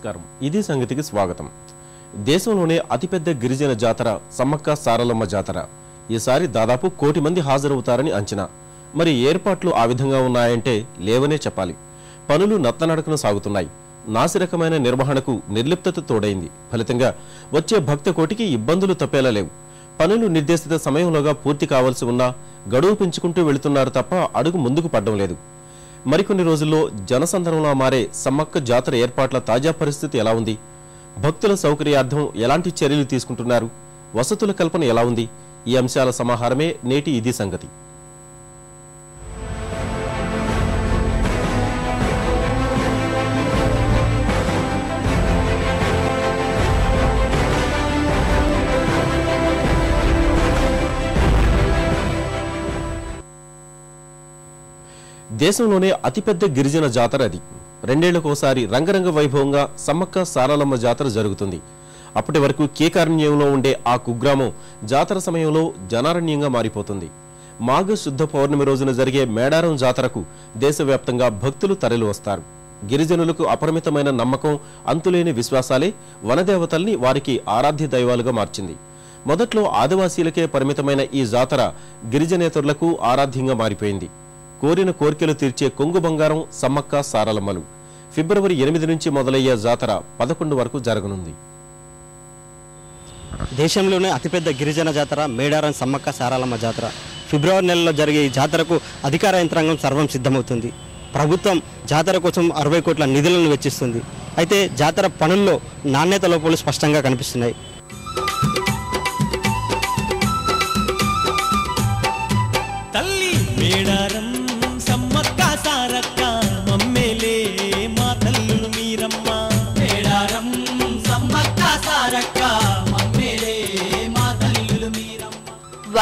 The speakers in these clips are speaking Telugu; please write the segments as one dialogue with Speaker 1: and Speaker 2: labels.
Speaker 1: నమస్కారం. ఇది సంగతికి స్వాగతం. దేశంలోనే అతిపెద్ద గిరిజన జాతర సమ్మక్క సారలమ్మ జాతర. ఈసారి దాదాపు కోటి మంది హాజరవుతారని అంచనా. మరి ఏర్పాట్లు ఆ విధంగా ఉన్నాయంటే లేవనే చెప్పాలి. పనులు నత్తనడకన సాగుతున్నాయి. నాసిరకమైన నిర్వహణకు నిర్లిప్తత తోడైంది. ఫలితంగా వచ్చే భక్త కోటికి ఇబ్బందులు తప్పేలా లేవు. పనులు నిర్దేశిత సమయంలోగా పూర్తి కావాల్సి ఉన్నా గడువు పెంచుకుంటూ వెళుతున్నారు తప్ప అడుగు ముందుకు పడడం లేదు. మరికొన్ని రోజుల్లో జనసందర్భంలో మారే సమ్మక్క జాతర ఏర్పాట్ల తాజా పరిస్థితి ఎలా ఉంది? భక్తుల సౌకర్యార్థం ఎలాంటి చర్యలు తీసుకుంటున్నారు? వసతుల కల్పన ఎలా ఉంది? ఈ అంశాల సమాహారమే నేటి ఇది సంగతి. దేశంలోనే అతిపెద్ద గిరిజన జాతర అది. రెండేళ్ళకోసారి రంగరంగ వైభవంగా సమ్మక్క సారలమ్మ జాతర జరుగుతుంది. అప్పటి వరకు కేకారణ్యంలో ఉండే ఆ కుగ్రామం జాతర సమయంలో జనారణ్యంగా మారిపోతుంది. మాఘ శుద్ధ పౌర్ణమి రోజున జరిగే మేడారం జాతరకు దేశవ్యాప్తంగా భక్తులు తరలి వస్తారు. గిరిజనులకు అపరిమితమైన నమ్మకం అంతులేని విశ్వాసాలే వనదేవతల్ని వారికి ఆరాధ్య దైవాలుగా మార్చింది. మొదట్లో ఆదివాసీలకే పరిమితమైన ఈ జాతర గిరిజనేతరులకు ఆరాధ్యంగా మారిపోయింది. కోరిన కోర్కెలు తీర్చే కొంగు బంగారం సమ్మక్క సారలమ్మలు. ఫిబ్రవరి ఎనిమిది నుంచి మొదలయ్యే జాతర పదకొండు వరకు జరగనుంది.
Speaker 2: దేశంలోనే అతిపెద్ద గిరిజన జాతర మేడారం సమ్మక్క సారాలమ్మ జాతర. ఫిబ్రవరి నెలలో జరిగే ఈ జాతరకు అధికార యంత్రాంగం సర్వం సిద్ధమవుతుంది. ప్రభుత్వం జాతర కోసం అరవై కోట్ల నిధులను వెచ్చిస్తుంది. అయితే జాతర పనుల్లో నాణ్యత లోపాలు స్పష్టంగా కనిపిస్తున్నాయి.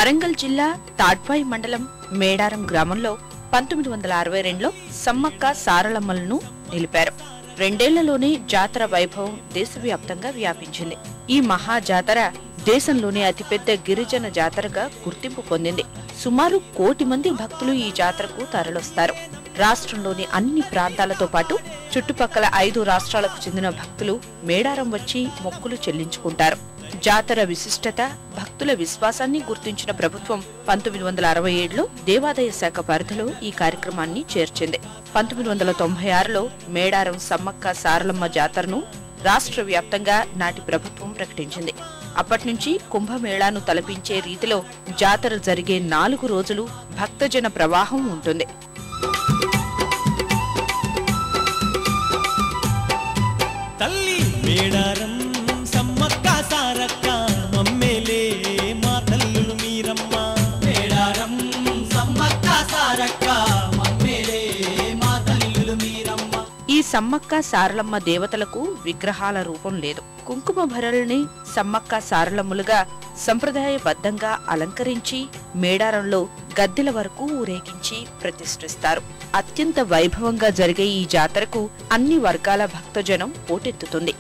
Speaker 3: వరంగల్ జిల్లా తాడ్వాయి మండలం మేడారం గ్రామంలో పంతొమ్మిది వందల అరవై రెండులో సమ్మక్క సారలమ్మలను నిలిపారు. రెండేళ్ళలోనే జాతర వైభవం దేశవ్యాప్తంగా వ్యాపించింది. ఈ మహా జాతర దేశంలోనే అతిపెద్ద గిరిజన జాతరగా గుర్తింపు పొందింది. సుమారు కోటి మంది భక్తులు ఈ జాతరకు తరలొస్తారు రాష్ట్రంలోని అన్ని ప్రాంతాలతో పాటు చుట్టుపక్కల ఐదు రాష్ట్రాలకు చెందిన భక్తులు మేడారం వచ్చి మొక్కులు చెల్లించుకుంటారు. జాతర విశిష్టత భక్తుల విశ్వాసాన్ని గుర్తించిన ప్రభుత్వం పంతొమ్మిది వందల అరవై ఏడులో దేవాదాయ శాఖ పరిధిలో ఈ కార్యక్రమాన్ని చేర్చింది. పంతొమ్మిది వందల తొంభై ఆరులో మేడారం సమ్మక్క సారలమ్మ జాతరను రాష్ట్ర వ్యాప్తంగా నాటి ప్రభుత్వం ప్రకటించింది. అప్పటి నుంచి కుంభమేళాను తలపించే రీతిలో జాతర జరిగే నాలుగు రోజులు భక్తజన ప్రవాహం ఉంటుంది.
Speaker 4: సమ్మక్క
Speaker 3: సారలమ్మ దేవతలకు విగ్రహాల రూపం లేదు. కుంకుమ భరల్ని సమ్మక్క సారలమ్ములుగా సంప్రదాయబద్ధంగా అలంకరించి మేడారంలో గద్దెల వరకు ఊరేగించి ప్రతిష్ఠిస్తారు. అత్యంత వైభవంగా జరిగే ఈ జాతరకు అన్ని వర్గాల భక్తజనం పోటెత్తుతుంది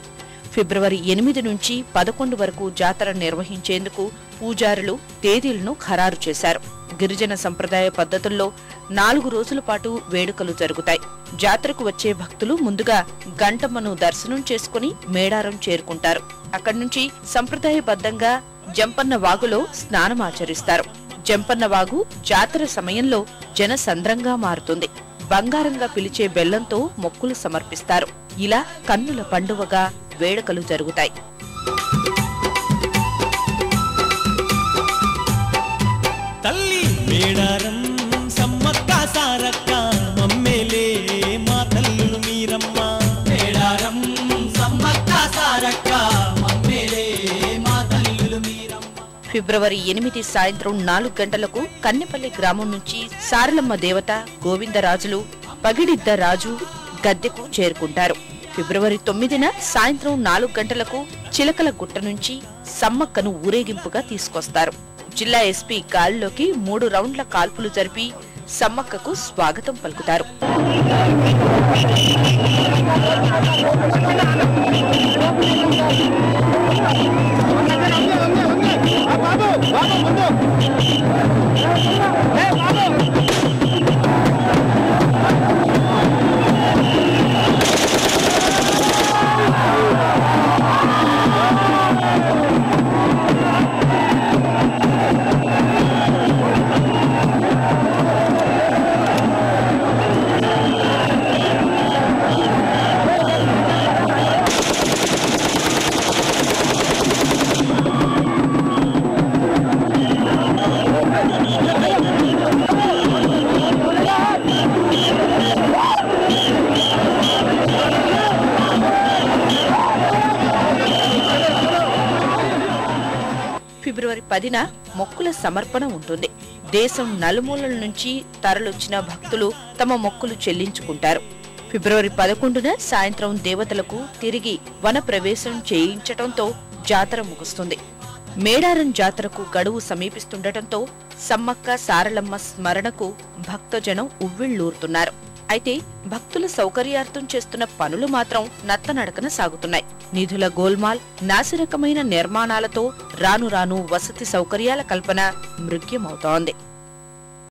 Speaker 3: ఫిబ్రవరి ఎనిమిది నుంచి పదకొండు వరకు జాతర నిర్వహించేందుకు పూజారులు తేదీలను ఖరారు చేశారు. గిరిజన సంప్రదాయ పద్ధతుల్లో నాలుగు రోజుల పాటు వేడుకలు జరుగుతాయి. జాతరకు వచ్చే భక్తులు ముందుగా గంటమ్మను దర్శనం చేసుకుని మేడారం చేరుకుంటారు. అక్కడి నుంచి సంప్రదాయబద్ధంగా జంపన్న వాగులో స్నానమాచరిస్తారు జంపన్న వాగు జాతర సమయంలో జనసంద్రంగా మారుతుంది. బంగారంగా పిలిచే బెల్లంతో మొక్కులు సమర్పిస్తారు. ఇలా కన్నుల పండువగా వేడుకలు జరుగుతాయి.
Speaker 4: తల్లి మేడారం సమ్మక్క సారక్క మమ్మేలే మా తల్లులు మీరమ్మ. మేడారం సమ్మక్క సారక్క మమ్మేలే మా తల్లులు మీరమ్మ.
Speaker 3: ఫిబ్రవరి ఎనిమిది సాయంత్రం నాలుగు గంటలకు కన్నెపల్లి గ్రామం నుంచి సారలమ్మ దేవత గోవిందరాజులు పగిడిద్ద రాజు గద్దెకు చేరుకుంటారు. ఫిబ్రవరి తొమ్మిదిన సాయంత్రం నాలుగు గంటలకు చిలకల గుట్ట నుంచి సమ్మక్కను ఊరేగింపుగా తీసుకొస్తారు జిల్లా ఎస్పీ గాలిలోకి మూడు రౌండ్ల కాల్పులు జరిపి సమ్మక్కకు స్వాగతం పలుకుతారు
Speaker 5: బాబు
Speaker 3: ఫిబ్రవరి పదిన మొక్కుల సమర్పణ ఉంటుంది. దేశం నలుమూలల నుంచి తరలొచ్చిన భక్తులు తమ మొక్కులు చెల్లించుకుంటారు. ఫిబ్రవరి పదకొండున సాయంత్రం దేవతలకు తిరిగి వన ప్రవేశం చేయించటంతో జాతర ముగుస్తుంది. మేడారం జాతరకు గడువు సమీపిస్తుండటంతో సమ్మక్క సారలమ్మ స్మరణకు భక్తజనం ఉవ్విళ్ళూరుతున్నారు అయితే భక్తుల సౌకర్యార్థం చేస్తున్న పనులు మాత్రం నత్తనడకన సాగుతున్నాయి. నిధుల గోల్మాల్ నాసిరకమైన నిర్మాణాలతో రాను రాను వసతి సౌకర్యాల కల్పన మృగ్యమవుతోంది.